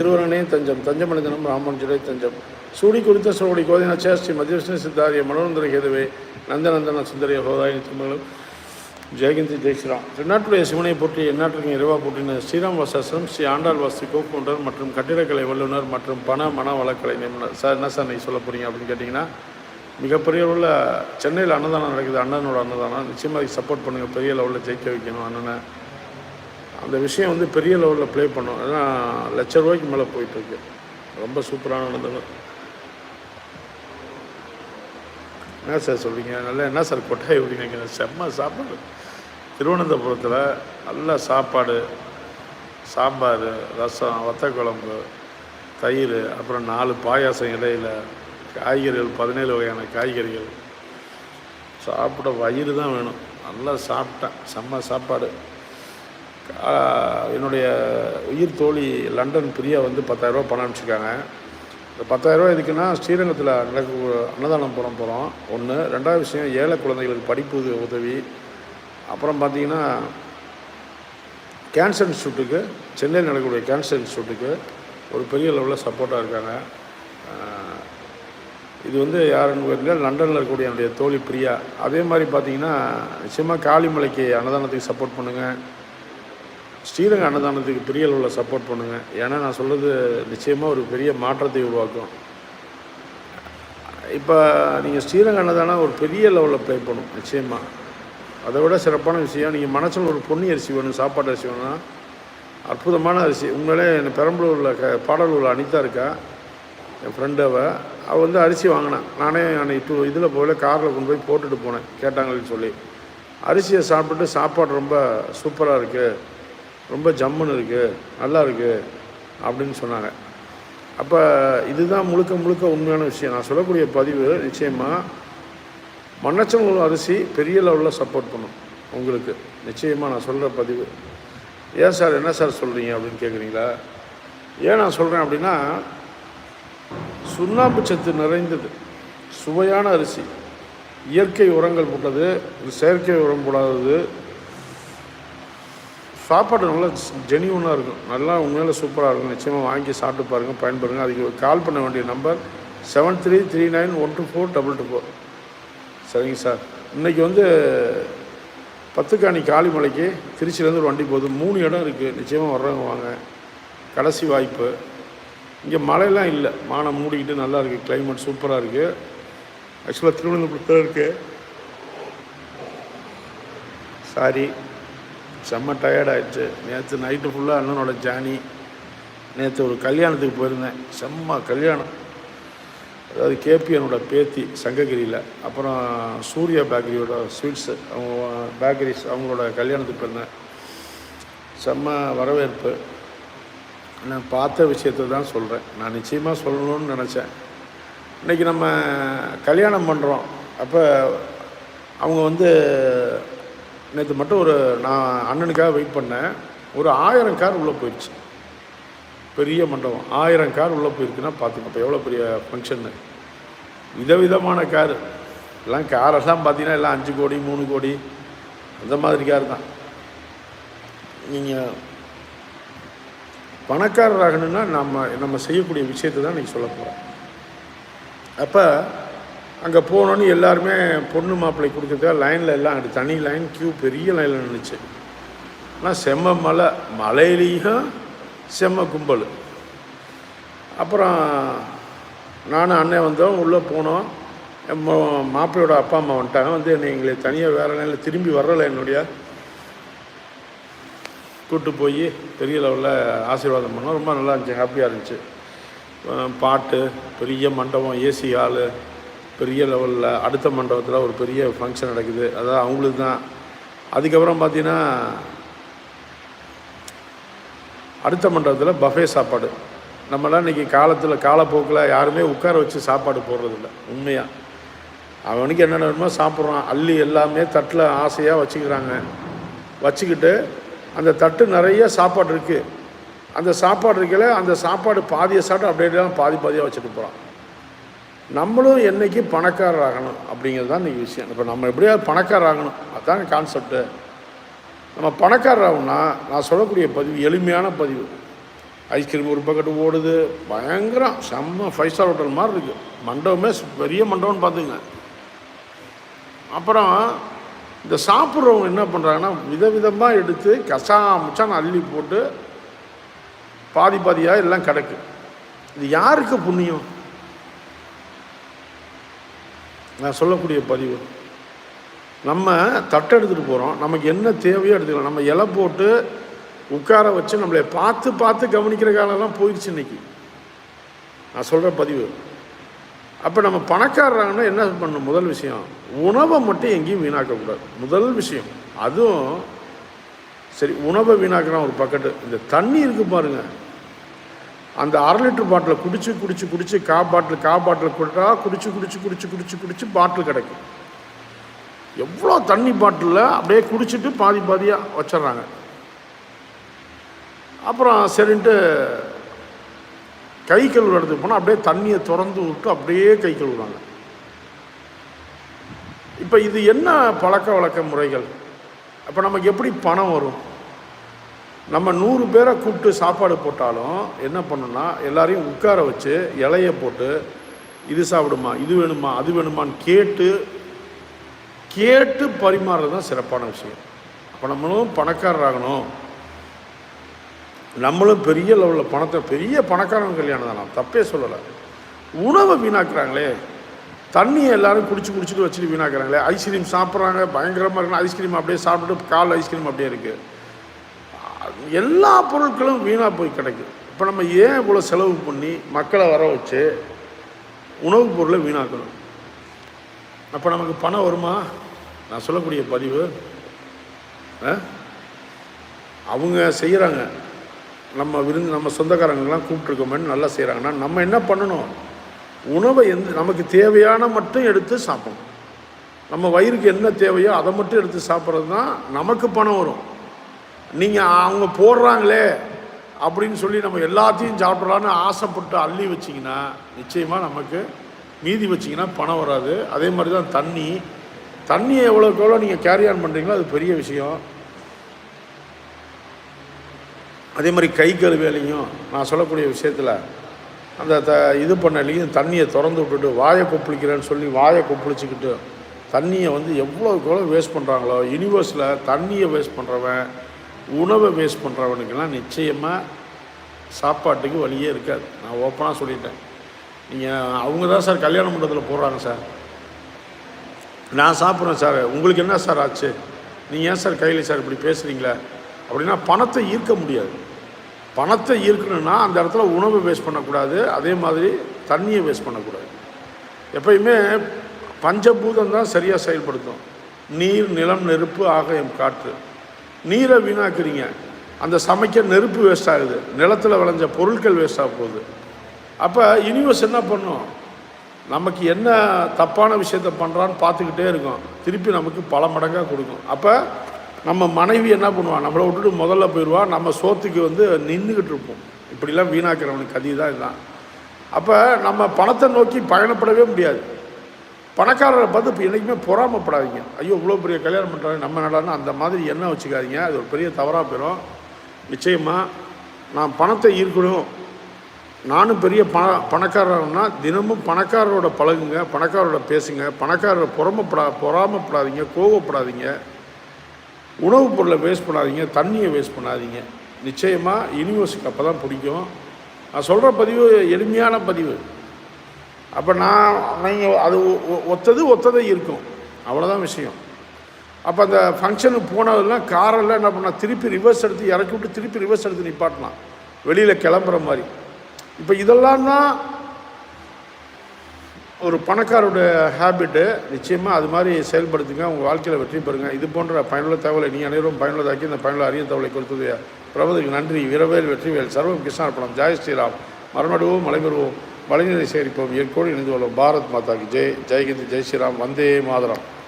திருவரணே தஞ்சம் தஞ்சமனிதனம் ராமஞ்சுரை தஞ்சம். சூடி குறித்த சோடி கோதினாச்சா ஸ்ரீ மத்தியவிஷ்ணு சித்தாரிய மனோரந்தர கேதுவே நந்தநந்தன சுந்தரிய ஹோதாயின் திருமகளும் ஜெயகந்தி ஜெய்ஸ்ராம் திருநாட்டுடைய சிவனை போற்றி எந்நாட்டிற்கும் இறைவா போற்றின ஸ்ரீராம் வாசாசனம் ஸ்ரீ ஆண்டாள் வாசி கோப்புண்டர் மற்றும் கட்டிடக்கலை வல்லுநர் மற்றும் பண மன வளக்கலை நிபுணர். சார் என்ன சார் நீங்கள் சொல்ல போகிறீங்க அப்படின்னு கேட்டிங்கன்னா மிகப்பெரிய உள்ள சென்னையில் அன்னதானம் நடக்குது. அண்ணனோட அன்னதானம். நிச்சயமாக சப்போர்ட் பண்ணுங்கள் பெரிய லெவலில் ஜெயிக்க வைக்கணும் அண்ணனை. அந்த விஷயம் வந்து பெரிய லெவலில் ப்ளே பண்ணோம். ஏன்னா லட்ச ரூபாய்க்கு மேலே போயிட்டுருக்கு. ரொம்ப சூப்பரான நடந்தது என்ன சார் சொல்கிறீங்க நல்லா என்ன சார் கொட்டாய் விடுங்க செம்ம சாப்பாடு. திருவனந்தபுரத்தில் நல்ல சாப்பாடு. சாம்பார் ரசம் வத்த குழம்பு தயிர் அப்புறம் நாலு பாயாசம் இடையில் காய்கறிகள் பதினேழு வகையான காய்கறிகள். சாப்பிட வயிறு தான் வேணும். நல்லா சாப்பிட்டேன். செம்ம சாப்பாடு. என்னுடைய உயிர் தோழி லண்டன் பிரியா வந்து பத்தாயிரரூபா பணம் அனுப்பிச்சிருக்காங்க. இந்த பத்தாயிரரூபா எதுக்குன்னா ஸ்ரீரங்கத்தில் நடக்க அன்னதானம் போகிறோம் போகிறோம் ஒன்று ரெண்டாவது விஷயம் ஏழை குழந்தைகளுக்கு படிப்பு உதவி. அப்புறம் பார்த்தீங்கன்னா கேன்சர் இன்ஸ்டியூட்டுக்கு சென்னையில் நடக்கக்கூடிய கேன்சர் இன்ஸ்டியூட்டுக்கு ஒரு பெரிய லெவலில் சப்போர்ட்டாக இருக்காங்க. இது வந்து யாருன்னு பார்த்தீங்கன்னா லண்டனில் இருக்கக்கூடிய என்னுடைய தோழி பிரியா. அதே மாதிரி பார்த்தீங்கன்னா நிச்சயமாக காளிமலைக்கு அன்னதானத்துக்கு சப்போர்ட் பண்ணுங்கள் ஸ்ரீரங்க அன்னதானத்துக்கு பெரிய அளவில் சப்போர்ட் பண்ணுங்கள் ஏன்னா நான் சொல்கிறது நிச்சயமாக ஒரு பெரிய மாற்றத்தை உருவாக்கும். இப்போ நீங்கள் ஸ்ரீரங்க அன்னதானம் ஒரு பெரிய லெவலில் ப்ளே பண்ணும் நிச்சயமாக அதை விட சிறப்பான விஷயம் நீங்கள் மனசில் ஒரு பொன்னி அரிசி வேணும் சாப்பாடு அரிசி வேணும்னா அற்புதமான அரிசி. உங்களே என் பெரம்பலூரில் க பாடலூரில் அனிதா இருக்கா என் ஃப்ரெண்டு அவள் அவள் வந்து அரிசி வாங்கினான் நானே அன்னைக்கு டூ இதில் போகல காரில் கொண்டு போய் போட்டுட்டு போனேன் கேட்டாங்கன்னு சொல்லி. அரிசியை சாப்பிட்டுட்டு சாப்பாடு ரொம்ப சூப்பராக இருக்குது ரொம்ப ஜம்முன்னு இருக்குது நல்லா இருக்குது அப்படின்னு சொன்னாங்க. அப்போ இதுதான் முழுக்க முழுக்க உண்மையான விஷயம். நான் சொல்லக்கூடிய பதிவு நிச்சயமாக மன்னச்சவங்களும் அரிசி பெரிய லெவலில் சப்போர்ட் பண்ணும் உங்களுக்கு. நிச்சயமாக நான் சொல்கிற பதிவு. ஏன் சார் என்ன சார் சொல்கிறீங்க அப்படின்னு கேட்குறீங்களா ஏன் நான் சொல்கிறேன் அப்படின்னா சுண்ணாம்பு சத்து நிறைந்தது. சுவையான அரிசி. இயற்கை உரங்கள் போட்டது செயற்கை உரம் போடாதது சாப்பாடு நல்லா ஜெனியூனாக இருக்கும். நல்லா உண்மையில சூப்பராக இருக்கும். நிச்சயமாக வாங்கி சாப்பிட்டு பாருங்கள் பயன்படுங்க. அதுக்கு கால் பண்ண வேண்டிய number seven three three nine one two four double two four சரிங்க சார் இன்றைக்கி வந்து பத்துக்காணி காளிமலைக்கு திருச்சியிலேருந்து ஒரு வண்டி போகுது. மூணு இடம் இருக்குது நிச்சயமாக வர்றவங்க வாங்க. கடைசி வாய்ப்பு. இங்கே மழையெல்லாம் இல்லை. மானம் மூடிக்கிட்டு நல்லா இருக்குது கிளைமேட் சூப்பராக இருக்குது ஆக்சுவலாக திருவனந்தபுரத்தில் இருக்குது சாரி செம்ம டயர்டாகிடுச்சு நேற்று நைட்டு ஃபுல்லாக அண்ணனோட ஜானி நேற்று ஒரு கல்யாணத்துக்கு போயிருந்தேன். செம்ம கல்யாணம். அதாவது கேபிஎனோட பேத்தி சங்ககிரியில். அப்புறம் சூர்யா பேக்கரியோட ஸ்வீட்ஸு அவங்க பேக்கரிஸ் அவங்களோட கல்யாணத்துக்கு போயிருந்தேன். செம்ம வரவேற்பு. நான் பார்த்த விஷயத்தை தான் சொல்கிறேன் நான் நிச்சயமாக சொல்லணும்னு நினச்சேன். இன்றைக்கி நம்ம கல்யாணம் பண்ணுறோம் அப்போ அவங்க வந்து நேற்று மட்டும் ஒரு நான் அண்ணனுக்காக வெயிட் பண்ணேன். ஒரு ஆயிரம் கார் உள்ளே போயிடுச்சு பெரிய மண்டபம். ஆயிரம் கார் உள்ளே போயிருக்குன்னா பார்த்துங்க இப்போ எவ்வளோ பெரிய ஃபங்க்ஷன்னு விதவிதமான காரு எல்லாம் காரெல்லாம் பார்த்தீங்கன்னா எல்லாம் அஞ்சு கோடி மூணு கோடி. அந்த மாதிரி கார் தான். நீங்கள் பணக்காரர் ஆகணும்னா நம்ம நம்ம செய்யக்கூடிய விஷயத்தை தான் நீங்கள் சொல்ல போகிறோம் அப்போ அங்கே போனோன்னு எல்லாருமே பொண்ணு மாப்பிள்ளை கொடுக்கறதுக்காக லைனில் எல்லாம் அங்கிட்டு தனி லைன் கியூ பெரிய லைனில் நின்றுச்சு ஆனால் செம்ம மலை மலையிலையும் செம்ம கும்பல். அப்புறம் நானும் அண்ணன் வந்தோம் உள்ளே போனோம். என் மாப்பிள்ளையோட அப்பா அம்மா வந்துட்டாங்க. வந்து என்னை எங்களை தனியாக வேறு லைனில் திரும்பி வரலை என்னுடைய கூட்டு போய் பெரிய லெவலில் ஆசீர்வாதம் பண்ணோம். ரொம்ப நல்லா இருந்துச்சு ஹாப்பியாக இருந்துச்சு. பாட்டு பெரிய மண்டபம் ஏசி ஹாலு பெரிய லெவலில் அடுத்த மண்டபத்தில் ஒரு பெரிய ஃபங்க்ஷன் நடக்குது. அதாவது அவங்களுக்கு தான். அதுக்கப்புறம் பார்த்தீங்கன்னா அடுத்த மண்டபத்தில் பஃபே சாப்பாடு. நம்மளாம் இன்றைக்கி காலத்தில் காலப்போக்கில் யாருமே உட்கார வச்சு சாப்பாடு போடுறதில்ல. உண்மையாக அவனுக்கு என்னென்ன வேணுமோ சாப்பிட்றான். அள்ளி எல்லாமே தட்டில் ஆசையாக வச்சுக்கிறாங்க. வச்சுக்கிட்டு அந்த தட்டு நிறைய சாப்பாடு இருக்குது அந்த சாப்பாடு இருக்கல அந்த சாப்பாடு பாதியை சாப்பிட்டு அப்படியே பாதி பாதியாக வச்சுட்டு போகிறான். நம்மளும் என்னைக்கு பணக்காரர் ஆகணும் அப்படிங்கிறது தான் இன்றைக்கி விஷயம். இப்போ நம்ம எப்படியாவது பணக்காரர் ஆகணும் அதுதான் கான்செப்ட்டு நம்ம பணக்காரர் ஆகணும்னா நான் சொல்லக்கூடிய பதிவு எளிமையான பதிவு. ஐஸ்கிரீம் ஒரு பக்கெட்டு ஓடுது. பயங்கரம். செம்ம ஃபைவ் ஸ்டார் ஹோட்டல் மாதிரி இருக்குது மண்டபமே பெரிய மண்டபம்னு பார்த்துங்க அப்புறம் இந்த சாப்பிட்றவங்க என்ன பண்ணுறாங்கன்னா விதவிதமாக எடுத்து கசா முச்சான் அள்ளி போட்டு பாதி பாதியாக எல்லாம் கிடக்கு. இது யாருக்கு புண்ணியம்? நான் சொல்லக்கூடிய பதிவு. நம்ம தட்டை எடுத்துகிட்டு போகிறோம் நமக்கு என்ன தேவையோ எடுத்துக்கலாம். நம்ம இலை போட்டு உட்கார வச்சு நம்மளை பார்த்து பார்த்து கவனிக்கிற காலம்லாம் போயிடுச்சு இன்னைக்கு. நான் சொல்கிற பதிவு. அப்போ நம்ம பணக்காரராங்கன்னா என்ன பண்ணும் முதல் விஷயம் உணவை மட்டும் எங்கேயும் வீணாக்கக்கூடாது. முதல் விஷயம் அதுவும் சரி உணவை வீணாக்குறான் ஒரு பக்கெட்டு இந்த தண்ணி இருக்குது பாருங்கள் அந்த அரை லிட்டர் பாட்டிலை குடிச்சு குடிச்சு குடிச்சு கா பாட்டில் கா பாட்டில் கொடுத்தா குடிச்சு குடிச்சு குடிச்சு குடிச்சு குடிச்சு பாட்டில் கிடைக்கும். எவ்வளோ தண்ணி பாட்டிலில் அப்படியே குடிச்சிட்டு பாதி பாதியாக வச்சிடுறாங்க. அப்புறம் சரின்ட்டு கை கழுவுற இடத்துக்கு போனால் அப்படியே தண்ணியை திறந்து விட்டு அப்படியே கை கழுவுறாங்க. இப்போ இது என்ன பழக்க வழக்க முறைகள்? அப்போ நமக்கு எப்படி பணம் வரும்? நம்ம நூறு பேரை கூப்பிட்டு சாப்பாடு போட்டாலும் என்ன பண்ணணும்னா எல்லாரையும் உட்கார வச்சு இலைய போட்டு இது சாப்பிடுமா இது வேணுமா அது வேணுமான்னு கேட்டு கேட்டு பரிமாறுறது தான் சிறப்பான விஷயம். அப்போ நம்மளும் பணக்காரராகணும். நம்மளும் பெரிய லெவலில் பணத்தை பெரிய பணக்காரன் கல்யாணம் தான். நான் தப்பே சொல்லலை. உணவை வீணாக்குறாங்களே. தண்ணியை எல்லாரும் குடிச்சு குடிச்சிட்டு வச்சுட்டு வீணாக்குறாங்களே. ஐஸ்கிரீம் சாப்பிட்றாங்க பயங்கரமாக இருக்குன்னு ஐஸ்கிரீம் அப்படியே சாப்பிட்டுட்டு கால் ஐஸ்கிரீம் அப்படியே இருக்குது எல்லா பொருட்களும் வீணாக போய் கிடைக்கும் இப்போ நம்ம ஏன் இவ்வளோ செலவு பண்ணி மக்களை வர வச்சு உணவுப் பொருளை வீணாக்கணும்? அப்போ நமக்கு பணம் வருமா? நான் சொல்லக்கூடிய பதிவு ஆ? அவங்க செய்கிறாங்க நம்ம விருந்து நம்ம சொந்தக்காரங்கெல்லாம் கூப்பிட்ருக்கோமேன்னு நல்லா செய்கிறாங்கன்னா நம்ம என்ன பண்ணணும்? உணவை எந்த நமக்கு தேவையான மட்டும் எடுத்து சாப்பிடணும். நம்ம வயிறுக்கு என்ன தேவையோ அதை மட்டும் எடுத்து சாப்பிட்றது தான் நமக்கு பணம் வரும். நீங்கள் அவங்க போடுறாங்களே அப்படின்னு சொல்லி நம்ம எல்லாத்தையும் சாப்பிட்லான்னு ஆசைப்பட்டு அள்ளி வச்சிங்கன்னா நிச்சயமாக நமக்கு மீதி வச்சிங்கன்னா பணம் வராது. அதே மாதிரி தான் தண்ணி. தண்ணியை எவ்வளோக்கு எவ்வளோ நீங்கள் கேரி ஆன் பண்ணுறீங்களோ அது பெரிய விஷயம். அதே மாதிரி கை கழுவேலையும் நான் சொல்லக்கூடிய விஷயத்தில் அந்த த இது பண்ணலையும் தண்ணியை திறந்து விட்டுட்டு வாயை கொப்பளிக்கிறேன்னு சொல்லி வாயை கொப்பளிச்சிக்கிட்டு தண்ணியை வந்து எவ்வளோக்கு எவ்வளோ வேஸ்ட் பண்ணுறாங்களோ யூனிவர்ஸில் தண்ணியை வேஸ்ட் பண்ணுறவன் உணவை வேஸ்ட் பண்ணுறவனுக்கெல்லாம் நிச்சயமாக சாப்பாட்டுக்கு வழியே இருக்காது. நான் ஓப்பனாக சொல்லிட்டேன். நீங்கள் அவங்க தான் சார் கல்யாண மண்டபத்தில் போடுறாங்க சார். நான் சாப்பிட்றேன் சார். உங்களுக்கு என்ன சார் ஆச்சு? நீங்கள் ஏன் சார் கையில் சார் இப்படி பேசுகிறீங்களே அப்படின்னா பணத்தை ஈர்க்க முடியாது. பணத்தை ஈர்க்கணும்னா அந்த இடத்துல உணவை வேஸ்ட் பண்ணக்கூடாது. அதே மாதிரி தண்ணியை வேஸ்ட் பண்ணக்கூடாது. எப்பயுமே பஞ்சபூதம் தான் சரியாக செயல்படுத்தும். நீர் நிலம் நெருப்பு ஆகையம் காற்று. நீரை வீணாக்குறீங்க. அந்த சமைக்க நெருப்பு வேஸ்ட் ஆகுது. நிலத்தில் விளைஞ்ச பொருட்கள் வேஸ்ட் ஆக போகுது. அப்போ யூனிவர்ஸ் என்ன பண்ணும்? நமக்கு என்ன தப்பான விஷயத்த பண்ணுறான்னு பார்த்துக்கிட்டே இருக்கும். திருப்பி நமக்கு பல மடங்காக கொடுக்கும். அப்போ நம்ம மனைவி என்ன பண்ணுவான் நம்மளை விட்டுட்டு முதல்ல போயிடுவான் நம்ம சோத்துக்கு வந்து நின்றுக்கிட்டு இருப்போம். இப்படிலாம் வீணாக்கிறவனுக்கு கதி தான் இதுதான். அப்போ நம்ம பணத்தை நோக்கி பயணப்படவே முடியாது. பணக்காரரை பார்த்து இப்போ என்றைக்குமே பொறாமப்படாதீங்க. ஐயோ இவ்வளோ பெரிய கல்யாணம் பண்ணுறாங்க நம்ம நடான்னு அந்த மாதிரி என்ன வச்சுக்காதீங்க. அது ஒரு பெரிய தவறாக போயிடும் நிச்சயமாக நான் பணத்தை ஈர்க்கணும். நானும் பெரிய பண பணக்காரன்னா தினமும் பணக்காரரோட பழகுங்க பணக்காரரோட பேசுங்க. பணக்காரரை புறமப்படா பொறாமப்படாதீங்க கோவப்படாதீங்க. உணவுப் பொருளை வேஸ்ட் பண்ணாதீங்க தண்ணியை வேஸ்ட் பண்ணாதீங்க. நிச்சயமாக யூனிவர்ஸுக்கு அப்போ தான் பிடிக்கும். நான் சொல்கிற பதிவு எளிமையான பதிவு. அப்போ நான் நீங்கள் அது ஒ- ஒ- ஒத்தது ஒத்ததை இருக்கும். அவ்வளோதான் விஷயம். அப்போ அந்த ஃபங்க்ஷனுக்கு போனதெல்லாம் காரெல்லாம் என்ன பண்ணால் திருப்பி ரிவர்ஸ் எடுத்து இறக்கி விட்டு திருப்பி ரிவர்ஸ் எடுத்து நிப்பாட்டலாம். வெளியில் கிளம்புற மாதிரி. இப்போ இதெல்லாம் தான் ஒரு பணக்காரோட ஹேபிட்டு நிச்சயமாக அது மாதிரி செயல்படுத்துங்க. உங்கள் வாழ்க்கையில் வெற்றி பெறுங்க. இது போன்ற பயனுள்ள தகவலை நீ அனைவரும் பயனுள்ளதாக்கி இந்த பயனுள்ள அரிய தகவலை கொடுத்தது. பிரபதுக்கு நன்றி. வீரவேல் வெற்றிவேல். சர்வம் கிருஷ்ணார்பணம். ஜெய் ஸ்ரீராம். மரணடுவோம் மலைபெறுவோம். மழைநீரை சேகரிப்போம் எற்கோடு இணைந்து கொள்வோம். பாரத் மாதாக்கு ஜெய். ஜெய்ஹிந்த் ஜெய் ஸ்ரீராம். வந்தே மாதரம்.